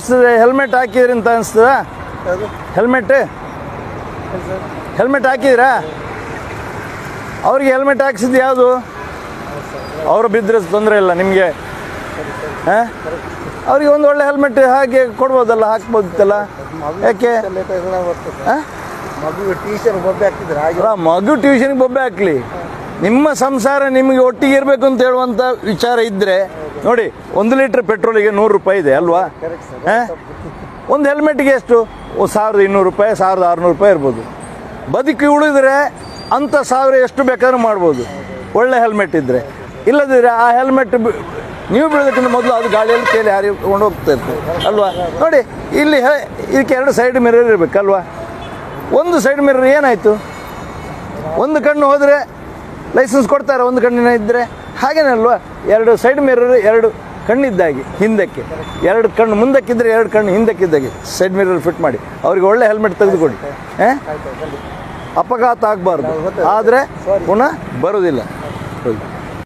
ಅನಿಸ್ತದೆ. ಹೆಲ್ಮೆಟ್ ಹಾಕಿದ್ರಿ ಅಂತ ಅನಿಸ್ತದ. ಹೆಲ್ಮೆಟ್ ಹೆಲ್ಮೆಟ್ ಹಾಕಿದ್ರಾ? ಅವ್ರಿಗೆ ಹೆಲ್ಮೆಟ್ ಹಾಕ್ಸಿದ್ದು ಯಾವುದು? ಅವರು ಬಿದ್ದರೆ ತೊಂದರೆ ಇಲ್ಲ ನಿಮಗೆ. ಹಾಂ? ಅವ್ರಿಗೆ ಒಂದು ಒಳ್ಳೆ ಹೆಲ್ಮೆಟ್ ಹಾಗೆ ಕೊಡ್ಬೋದಲ್ಲ ಹಾಕ್ಬೋದಿತ್ತಲ್ಲ? ಯಾಕೆ? ಮಗು ಟ್ಯೂಷನ್ಗೆ ಬೊಬ್ಬೆ ಹಾಕ್ಲಿ. ನಿಮ್ಮ ಸಂಸಾರ ನಿಮಗೆ ಒಟ್ಟಿಗೆ ಇರಬೇಕು ಅಂತ ಹೇಳುವಂಥ ವಿಚಾರ ಇದ್ದರೆ ನೋಡಿ ಒಂದು ಲೀಟ್ರ್ ಪೆಟ್ರೋಲಿಗೆ ನೂರು ರೂಪಾಯಿ ಇದೆ ಅಲ್ವಾ? ಒಂದು ಹೆಲ್ಮೆಟ್ಗೆ ಎಷ್ಟು? ಸಾವಿರದ ಇನ್ನೂರು ರೂಪಾಯಿ ಸಾವಿರದ ಆರುನೂರು ರೂಪಾಯಿ ಇರ್ಬೋದು. ಬದುಕಿ ಉಳಿದ್ರೆ ಅಂಥ ಸಾವಿರ ಎಷ್ಟು ಬೇಕಾದ್ರೂ ಮಾಡ್ಬೋದು. ಒಳ್ಳೆ ಹೆಲ್ಮೆಟ್ ಇದ್ದರೆ ಇಲ್ಲದಿದ್ದರೆ ಆ ಹೆಲ್ಮೆಟ್ ನೀವು ಬೀಳೋದಕ್ಕಿಂತ ಮೊದಲು ಅದು ಗಾಳಿಯಲ್ಲಿ ಕೇಳಿ ಹಾರಿ ಹೋಗ್ತಾ ಇರ್ತದೆ ಅಲ್ವಾ? ನೋಡಿ ಇಲ್ಲಿ ಹೆ- ಇದಕ್ಕೆ ಎರಡು ಸೈಡ್ ಮಿರರ್ ಇರಬೇಕಲ್ವಾ ಒಂದು ಸೈಡ್ ಮಿರರ್ ಏನಾಯಿತು? ಒಂದು ಕಣ್ಣು ಹೋದರೆ ಲೈಸೆನ್ಸ್ ಕೊಡ್ತಾರೆ? ಒಂದು ಕಣ್ಣಿನ ಇದ್ದರೆ ಹಾಗೇನೇ ಅಲ್ವಾ ಎರಡು ಸೈಡ್ ಮಿರರ್ ಎರಡು ಕಣ್ಣಿದ್ದಾಗಿ ಹಿಂದಕ್ಕೆ. ಎರಡು ಕಣ್ಣು ಮುಂದಕ್ಕಿದ್ದರೆ ಎರಡು ಕಣ್ಣು ಹಿಂದಕ್ಕಿದ್ದಾಗೆ. ಸೈಡ್ ಮಿರರ್ ಫಿಟ್ ಮಾಡಿ. ಅವ್ರಿಗೆ ಒಳ್ಳೆ ಹೆಲ್ಮೆಟ್ ತೆಗೆದುಕೊಡಿ. ಅಪಘಾತ ಆಗಬಾರ್ದು. ಆದರೆ ಪುನಃ ಬರೋದಿಲ್ಲ